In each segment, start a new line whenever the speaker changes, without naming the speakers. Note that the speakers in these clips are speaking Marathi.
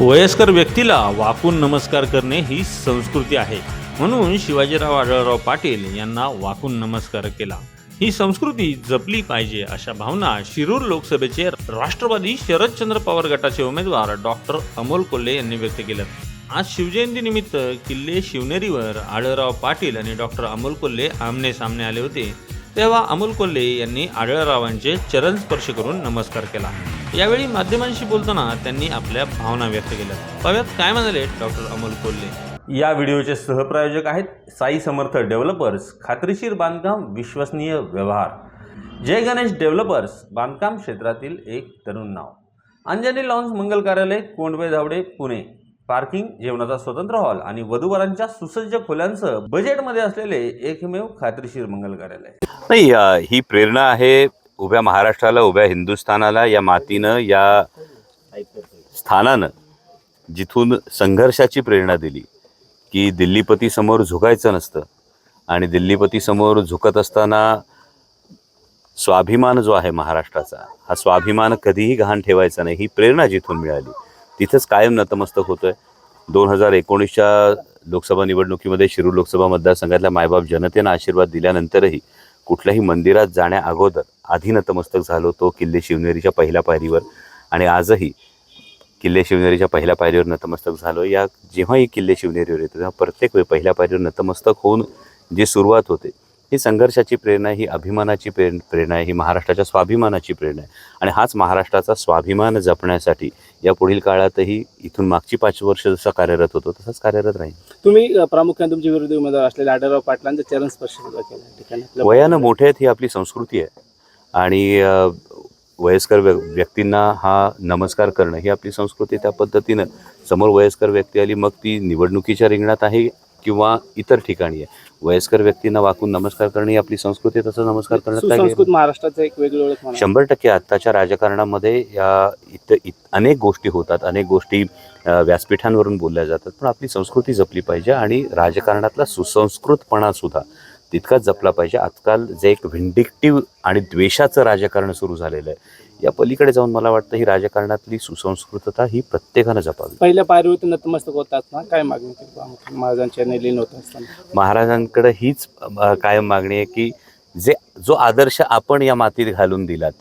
वयस्कर व्यक्तीला वाकून नमस्कार करणे ही संस्कृती आहे. म्हणून शिवाजीराव आढळराव पाटील यांना वाकून नमस्कार केला. ही संस्कृती जपली पाहिजे अशा भावना शिरूर लोकसभेचे राष्ट्रवादी शरदचंद्र पवार गटाचे उमेदवार डॉक्टर अमोल कोल्हे यांनी व्यक्त केल्या आज शिवजयंतीनिमित्त किल्ले शिवनेरीवर आढळराव पाटील आणि डॉक्टर अमोल कोल्हे आमने सामने आले होते. तेव्हा अमोल कोल्हे यांनी आढळरावांचे चरण स्पर्श करून नमस्कार केला. यावेळी माध्यमांशी बोलताना त्यांनी आपल्या भावना व्यक्त केल्या. पाव्यात काय म्हणाले डॉक्टर अमोल कोल्हे. या व्हिडिओचे सहप्रायोजक आहेत साई समर्थ डेव्हलपर्स खात्रीशीर बांधकाम विश्वसनीय व्यवहार. जय गणेश डेव्हलपर्स बांधकाम क्षेत्रातील एक तरुण नाव. अंजनी लॉन्स मंगल कार्यालय कोंडवे धावडे पुणे. पार्किंग जेवणाचा स्वतंत्र हॉल आणि वधूवरांच्या सुसज्ज खोल्यांसह बजेटमध्ये असलेले एकमेव खात्रीशीर मंगल कार्यालय.
नाही ही प्रेरणा आहे उभ्या महाराष्ट्राला उभ्या हिंदुस्थानाला या मातीनं या स्थानानं जिथून संघर्षाची प्रेरणा दिली की दिल्लीपती समोर झुकायचं नसतं आणि दिल्लीपती समोर झुकत असताना स्वाभिमान जो आहे महाराष्ट्राचा हा स्वाभिमान कधीही गहाण ठेवायचा नाही ही प्रेरणा जिथून मिळाली तिथंच कायम नतमस्तक होतोय. दोन हजार एकोणीसच्या लोकसभा निवडणुकीमध्ये शिरूर लोकसभा मतदारसंघातल्या मायबाप जनतेनं आशीर्वाद दिल्यानंतरही कुठल्याही मंदिरात जाण्या अगोदर आधी नतमस्तक झालो तो किल्ले शिवनेरीच्या पहिल्या पायरीवर. आणि आजही किल्ले शिवनेरीच्या पहिल्या पायरीवर नतमस्तक झालो. या जेव्हाही किल्ले शिवनेरीवर येतो तेव्हा प्रत्येक वेळी पहिल्या पायरीवर नतमस्तक होऊन जी सुरुवात होते ही संघर्षाची प्रेरणा ही अभिमानाची प्रे प्रेरणा आहे ही महाराष्ट्राच्या स्वाभिमानाची प्रेरणा आहे. आणि हाच महाराष्ट्राचा स्वाभिमान जपण्यासाठी या पुढील काळातही इथून मागची पाच वर्ष जसं कार्यरत होतो तसंच कार्यरत राहील.
तुम्ही प्रामुख्याने तुमचे विरोधी उमेदवार असलेले आढळराव पाटलांचा चरण स्पर्श केला
वयानं मोठे आहेत ही आपली संस्कृती आहे. आणि वयस्कर व्य व्यक्तींना हा नमस्कार करणं ही आपली संस्कृती त्या पद्धतीनं समोर वयस्कर व्यक्ती आली मग ती निवडणुकीच्या रिंगणात आहे किंवा इतर ठिकाणी आहे. वयस्कर व्यक्तींना वाकून नमस्कार करणं ही आपली संस्कृती तसं नमस्कार करण्यात काय
महाराष्ट्राचं एक वेगळी ओळख म्हणा.
शंभर टक्के आत्ताच्या राजकारणामध्ये या इथं इत अनेक गोष्टी होतात अनेक गोष्टी अ, व्यासपीठांवरून बोलल्या जातात पण आपली संस्कृती जपली पाहिजे आणि राजकारणातला सुसंस्कृतपणा सुद्धा तितकाच जपला पाहिजे. आजकाल जे एक व्हिंडिक्टिव्ह आणि द्वेषाचं राजकारण सुरू झालेलं आहे या पलीकडे जाऊन मला वाटतं ही राजकारणातली सुसंस्कृतता ही प्रत्येकानं जपावी.
पहिल्या पायरीवरती नतमस्तक होतात ना काय मागणी केली महाराजांच्या लीन होत असताना.
महाराजांकडे हीच अ, कायम मागणी आहे की जे जो आदर्श आपण या मातीत घालून दिलात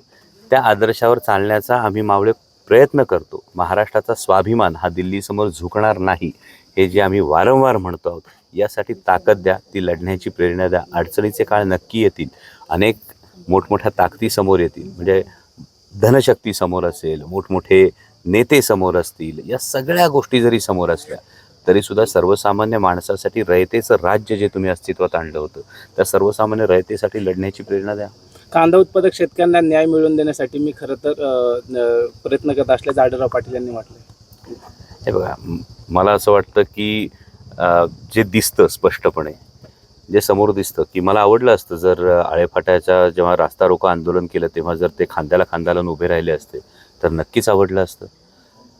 त्या आदर्शावर चालण्याचा आम्ही मावळे प्रयत्न करतो. महाराष्ट्राचा स्वाभिमान हा दिल्लीसमोर झुकणार नाही हे जे आम्ही वारंवार म्हणतो आहोत यासाठी ताकद द्या ती लढण्याची प्रेरणा द्या. अडचणीचे काळ नक्की येतील. अनेक मोठमोठ्या ताकदी समोर येतील. म्हणजे धनशक्ती समोर असेल मोठमोठे नेते समोर असतील या सगळ्या गोष्टी जरी समोर असल्या तरीसुद्धा सर्वसामान्य माणसासाठी रयतेचं राज्य जे तुम्ही अस्तित्वात आणलं होतं त्या सर्वसामान्य रयतेसाठी लढण्याची प्रेरणा द्या.
कांदा उत्पादक शेतकऱ्यांना न्याय मिळवून देण्यासाठी मी खरं तर प्रयत्न करत असल्याचं आढळराव पाटील यांनी म्हटलं
हे बघा मला असं वाटतं की जे दिसतं स्पष्टपणे जे समोर दिसतं की मला आवडलं असतं जर आळेफाट्याचा आळेफाट्याच्या जेव्हा रास्ता रोको आंदोलन केलं तेव्हा जर ते खांद्याला खांद्याला उभे राहिले असते तर नक्कीच आवडलं असतं.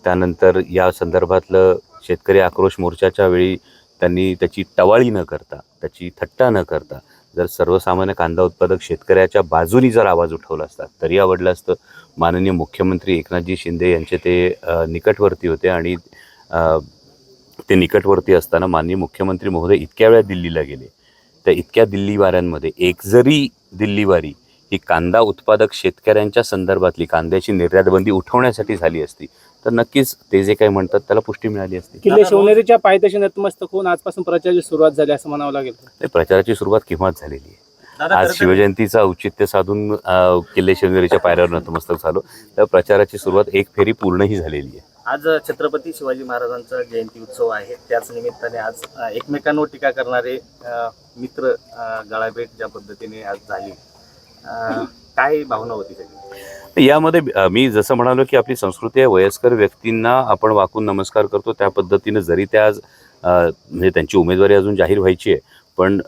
त्यानंतर या संदर्भातलं शेतकरी आक्रोश मोर्चाच्या वेळी त्यांनी त्याची टवाळी न करता त्याची थट्टा न करता जर सर्वसामान्य कांदा उत्पादक शेतकऱ्याच्या बाजूनी जर आवाज उठवला असता तरी आवडलं असतं. माननीय मुख्यमंत्री एकनाथजी शिंदे यांचे ते निकटवर्ती होते आणि ते निकटवर्ती असताना माननीय मुख्यमंत्री महोदय इतक्या वेळा दिल्लीला गेले त्या इतक्या दिल्लीवाऱ्यांमध्ये एक जरी दिल्लीवारी ही कांदा उत्पादक शेतकऱ्यांच्या संदर्भातली कांद्याची निर्यात बंदी उठवण्यासाठी झाली असती तर नक्कीच ते जे काही म्हणतात त्याला पुष्टी मिळाली असती.
किल्ले शिवनेरीच्या पायथ्याशी नतमस्तक होऊन आजपासून प्रचाराची सुरुवात झाली असं म्हणावं लागेल.
नाही, प्रचाराची सुरुवात केव्हाच झालेली आहे. आज शिवजयंतीचा औचित्य साधून किल्ले शिवनेरीच्या पायऱ्यावर नतमस्तक झालो तर प्रचाराची सुरुवात एक फेरी पूर्णही झालेली आहे.
आज छत्रपती शिवाजी महाराजांचा जयंती उत्सव आहे. त्याच निमित्ताने आज एकमेकांवर टीका करणारे मित्र गळाभेट ज्या पद्धतीने आज झाली. काय भावना होती सगळी
यामध्ये मी जसं म्हणालो की आपली संस्कृती आहे वयस्कर व्यक्तींना आपण वाकून नमस्कार करतो. त्या पद्धतीनं जरी त्या आज म्हणजे त्यांची उमेदवारी अजून जाहीर व्हायची आहे पण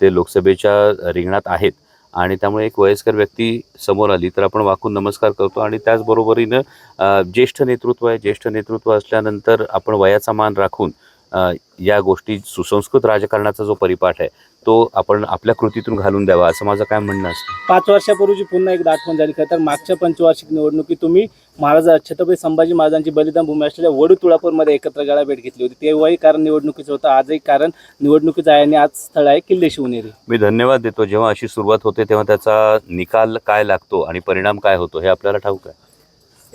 ते लोकसभेच्या रिंगणात आहेत. आणि त्यामुळे एक वयस्कर व्यक्ती समोर आली तर आपण वाकून नमस्कार करतो आणि त्याचबरोबरीनं ज्येष्ठ नेतृत्व आहे. ज्येष्ठ नेतृत्व असल्यानंतर आपण वयाचा मान राखून या गोष्टी सुसंस्कृत राजकारणाचा जो परिपाठ आहे तो आपण आपल्या कृतीतून घालून द्यावा असं माझं काय म्हणणं असतं.
पाच वर्षापूर्वीची पुन्हा एकदा आठवण झाली. खरं तर मागच्या पंचवार्षिक निवडणुकीत तुम्ही महाराज छत्रपती संभाजी महाराजांची बलिदान भूमी असलेल्या वडू तुळापूरमध्ये एकत्र गळा भेट घेतली होती. तेव्हाही कारण निवडणुकीचं होतं आजही कारण निवडणुकीचं आहे आणि आज स्थळ आहे किल्ले शिवनेरी
मी धन्यवाद देतो. जेव्हा अशी सुरुवात होते तेव्हा त्याचा निकाल काय लागतो आणि परिणाम काय होतो हे आपल्याला ठाऊक आहे.